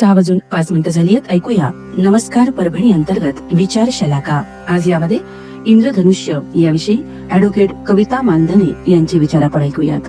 सहा वाजून पाच मिनिटं झाली आहेत. ऐकूया. नमस्कार परभणी अंतर्गत विचार शलाका. आज यामध्ये इंद्रधनुष्य याविषयी ऍडव्होकेट कविता मानधने यांचे विचार आपण ऐकूयात.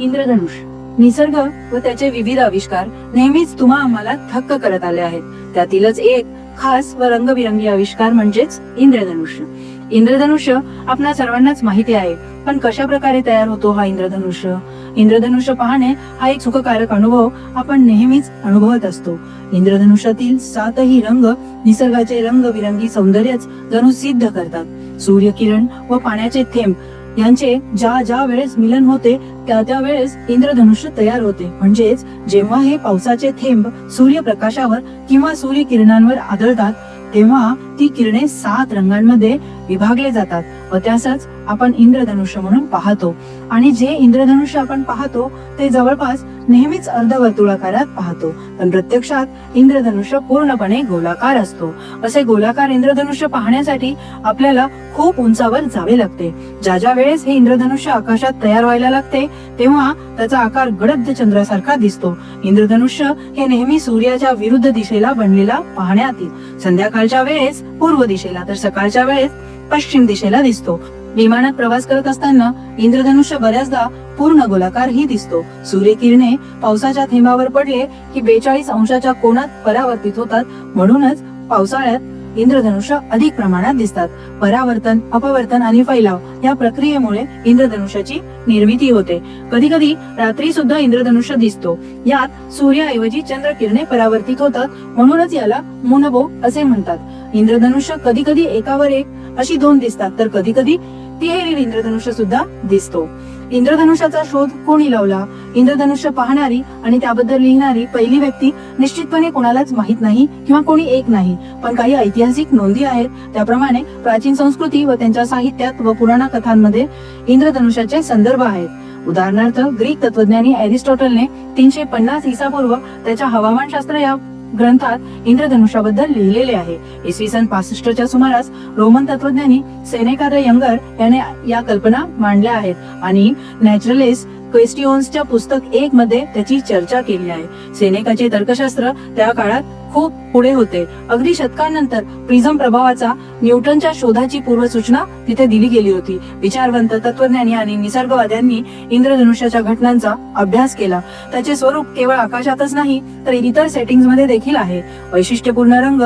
इंद्रधनुष निसर्ग व त्याचे विविध आविष्कार नेहमीच तुम्हा आम्हाला थक्क करत आले आहेत. त्यातीलच एक खास व रंगबिरंगी आविष्कार म्हणजेच इंद्रधनुष्य इंद्रधनुष्य आपणा सर्वांनाच माहिती आहे. पण कशा प्रकारे तयार होतो हा इंद्रधनुष्य इंद्रधनुष्य पाहणे हा एक सुखकारक अनुभव आपण नेहमीच अनुभवत असतो. इंद्रधनुष्यातील सातही रंग निसर्गाचे रंगबिरंगी सौंदर्यच जणू सिद्ध करतात. सूर्यकिरण व पाण्याचे थेंब यांचे ज्या ज्या वेळेस मिलन होते त्या त्या वेळेस इंद्रधनुष्य तयार होते. म्हणजेच जेव्हा हे पावसाचे थेंब सूर्यप्रकाशावर किंवा सूर्यकिरणांवर आदळतात तेव्हा ती किरणे सात रंगांमध्ये विभागले जातात व त्यासच आपण इंद्रधनुष्य म्हणून पाहतो. आणि जे इंद्रधनुष्य आपण पाहतो ते जवळपास नेहमीच अर्धवर्तुळाकारात पाहतो. पण प्रत्यक्षात इंद्रधनुष्य पूर्णपणे गोलाकार असतो. असे गोलाकार इंद्रधनुष्य पाहण्यासाठी आपल्याला खूप उंचावर जावे लागते. ज्या ज्या वेळेस हे इंद्रधनुष्य आकाशात तयार व्हायला लागते तेव्हा त्याचा आकार गडद चंद्रासारखा दिसतो. इंद्रधनुष्य हे नेहमी सूर्याच्या विरुद्ध दिशेला बनलेला पाहण्यात येईल. संध्याकाळच्या वेळेस पूर्व दिशेला तर सकाळच्या वेळेस पश्चिम दिशेला दिसतो. विमानात प्रवास करत असताना इंद्रधनुष्य बऱ्याचदा पूर्ण गोलाकार ही दिसतो. सूर्यकिरणे पावसाच्या थेंबावर पडले की बेचाळीस अंशाच्या कोणात परावर्तित होतात. म्हणूनच पावसाळ्यात इंद्रधनुष्य अधिक प्रमाणात दिसतात. परावर्तन अपवर्तन आणि फैलाव या प्रक्रियेमुळे इंद्रधनुष्याची निर्मिती होते. कधी कधी रात्री सुद्धा इंद्रधनुष्य दिसतो. यात सूर्याऐवजी चंद्र किरणे परावर्तित होतात. म्हणूनच याला मुनबो असे म्हणतात. इंद्रधनुष्य कधी कधी एकावर एक अशी दोन दिसतात. तर कधी कधी तिहेरी इंद्रधनुष्य सुद्धा दिसतो. इंद्रधनुष्याचा शोध कोणी लावला? इंद्रधनुष्य पाहणारी आणि त्याबद्दल लिहिणारी पहिली व्यक्ती निश्चितपणे कोणालाच माहीत नाही किंवा कोणी एक नाही. पण काही ऐतिहासिक नोंदी आहेत. त्याप्रमाणे प्राचीन संस्कृती व त्यांच्या साहित्यात व पुराणा कथांमध्ये इंद्रधनुष्याचे संदर्भ आहेत. उदाहरणार्थ ग्रीक तत्वज्ञानी अरिस्टॉटलने तीनशे पन्नास इसापूर्व त्याच्या हवामानशास्त्र या ग्रंथात इंद्रधनुष्याबद्दल लिहिलेले आहे. इसवी सन पासष्टच्या सुमारास रोमन तत्वज्ञानी सेनेका द यंगर याने या कल्पना मांडल्या आहेत. आणि नॅचरलिस्ट क्वेस्टिओन्सच्या पुस्तक एक मध्ये त्याची चर्चा केली आहे. सेनेकाचे तर्कशास्त्र त्या काळात खूप पुढे होते. अगदी शतकांनंतर प्रिझम प्रभावाचा न्यूटनच्या शोधाची पूर्वसूचना तिथे दिली गेली होती. विचारवंत तत्वज्ञानी आणि निसर्गवाद्यांनी इंद्रधनुष्याच्या घटनांचा अभ्यास केला. त्याचे स्वरूप केवळ आकाशातच नाही तर इतर सेटिंग्समध्ये देखील आहे. वैशिष्ट्यपूर्ण रंग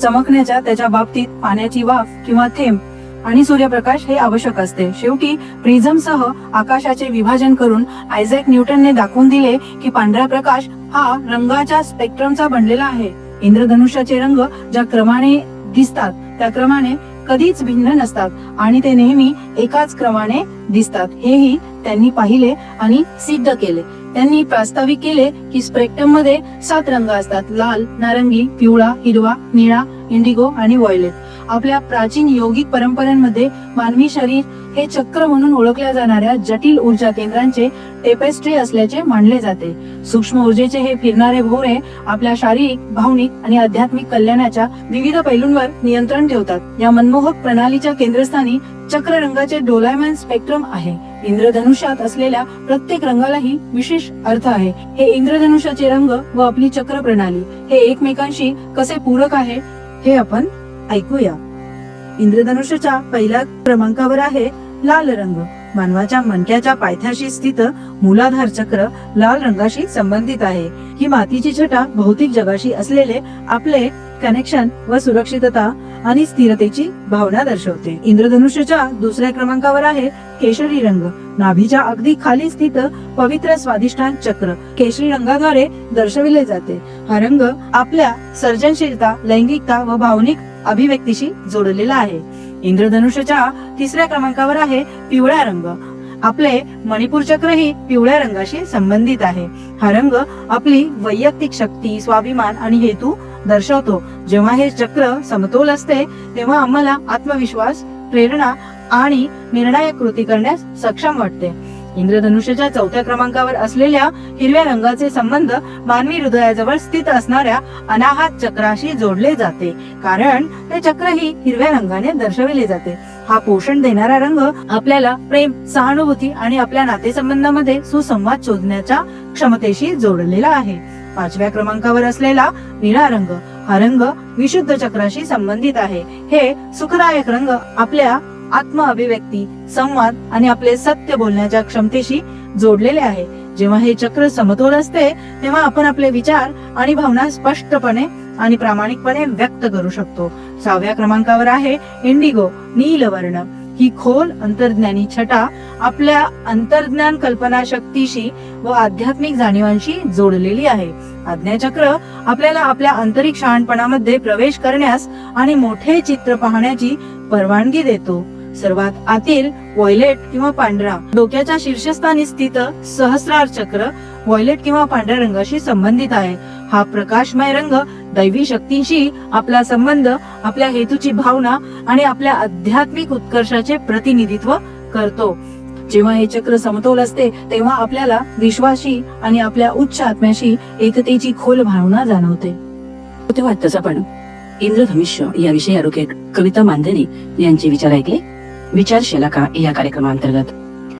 चमकण्याच्या त्याच्या बाबतीत पाण्याची वाफ किंवा थेंब आणि सूर्यप्रकाश हे आवश्यक असते. शेवटी प्रिझमसह आकाशाचे विभाजन करून आयझॅक न्यूटनने दाखवून दिले की पांढरा प्रकाश हा रंगाच्या स्पेक्ट्रमचा बनलेला आहे. इंद्रधनुष्याचे रंग ज्या क्रमाने दिसतात त्या क्रमाने कधीच भिन्न नसतात आणि ते नेहमी एकाच क्रमाने दिसतात. हेही त्यांनी पाहिले आणि सिद्ध केले. त्यांनी प्रास्ताविक केले की स्पेक्ट्रममध्ये सात रंग असतात. लाल नारंगी पिवळा हिरवा निळा इंडिगो आणि व्हायलेट. आपल्या प्राचीन योगिक परंपरांमध्ये मानवी शरीर हे चक्र म्हणून ओळखल्या जाणाऱ्या जटिल ऊर्जा केंद्रांचे टेपेस्ट्री असल्याचे मानले जाते. सूक्ष्म ऊर्जेचे हे फिरणारे भोवरे आपल्या शारीरिक भावनिक आणि आध्यात्मिक कल्याणाच्या विविध पैलूंवर नियंत्रण ठेवतात. या मनमोहक प्रणालीच्या केंद्रस्थानी चक्र रंगाचे डोलायमॅन स्पेक्ट्रम आहे. इंद्रधनुष्यात असलेल्या प्रत्येक रंगालाही विशेष अर्थ आहे. हे इंद्रधनुष्याचे रंग व आपली चक्र प्रणाली हे एकमेकांशी कसे पूरक आहे हे आपण ऐकूया. इंद्रधनुष्याच्या पहिल्या क्रमांकावर आहे लाल रंग. मानवाच्या मणक्याच्या पायथ्याशी स्थित मूलाधार चक्र लाल रंगाशी संबंधित आहे. ही मातीची छटा भौतिक जगाशी असलेले आपले कनेक्शन व सुरक्षितता आणि स्थिरतेची भावना दर्शवते. इंद्रधनुष्याच्या दुसऱ्या क्रमांकावर आहे केशरी रंग. नाभीच्या अगदी खाली स्थित पवित्र स्वादिष्ठान चक्र केशरी रंगाद्वारे दर्शविले जाते. हा रंग आपल्या सर्जनशीलता लैंगिकता व भावनिक अभिव्यक्तीशी जोडलेला आहे. इंद्रधनुष्याच्या तिसऱ्या क्रमांकावर आहे पिवळा रंग. आपले मणिपूर चक्र ही पिवळ्या रंगाशी संबंधित आहे. हा रंग आपली वैयक्तिक शक्ती स्वाभिमान आणि हेतू दर्शवतो. जेव्हा हे चक्र समतोल असते तेव्हा आम्हाला आत्मविश्वास प्रेरणा आणि निर्णायक कृती करण्यास सक्षम वाटते. इंद्रधनुष्याच्या चौथ्या क्रमांकावर असलेल्या हिरव्या रंगाचे संबंध मानवी हृदयाजवळ स्थित असणाऱ्या अनाहत चक्राशी जोडले जाते. कारण ते चक्र ही हिरव्या रंगाने दर्शविले जाते. हा पोषण देणारा रंग आपल्याला प्रेम सहानुभूती आणि आपल्या नातेसंबंधामध्ये सुसंवाद शोधण्याच्या क्षमतेशी जोडलेला आहे. पाचव्या क्रमांकावर असलेला निळा रंग हा रंग विशुद्ध चक्राशी संबंधित आहे. हे सुखदायक रंग आपल्या आत्म अभिव्यक्ती संवाद आणि आपले सत्य बोलण्याच्या क्षमतेशी जोडलेले आहे. जेव्हा हे चक्र समतोल असते तेव्हा आपण आपले विचार आणि भावना स्पष्टपणे आणि प्रामाणिकपणे व्यक्त करू शकतो. सहाव्या क्रमांकावर आहे इंडिगो नीलवर्ण ही खोल अंतर्ज्ञानी छटा आपल्या अंतर्ज्ञान कल्पना शक्तीशी व आध्यात्मिक जाणीवांशी जोडलेली आहे. आज्ञाचक्र आपल्याला आपल्या आंतरिक शहाणपणामध्ये प्रवेश करण्यास आणि मोठे चित्र पाहण्याची परवानगी देतो. सर्वात आतील वॉयलेट किंवा पांढरा. डोक्याच्या शीर्षस्थानी स्थित सहस्रार चक्र वॉयलेट किंवा पांढऱ्या रंगाशी संबंधित आहे. हा प्रकाशमय रंग दैवी शक्तींशी आपला संबंध आपल्या हेतूची भावना आणि आपल्या आध्यात्मिक उत्कर्षाचे प्रतिनिधित्व करतो. जेव्हा हे चक्र समतोल असते तेव्हा आपल्याला विश्वाशी आणि आपल्या उच्च आत्म्याशी एकतेची खोल भावना जाणवते. तेव्हा आत्ताच आपण इंद्रधनुष्य याविषयी ॲडव्होकेट कविता मांधने यांचे विचार ऐकले. विचारशीला शलाका या कार्यक्रमांतर्गत?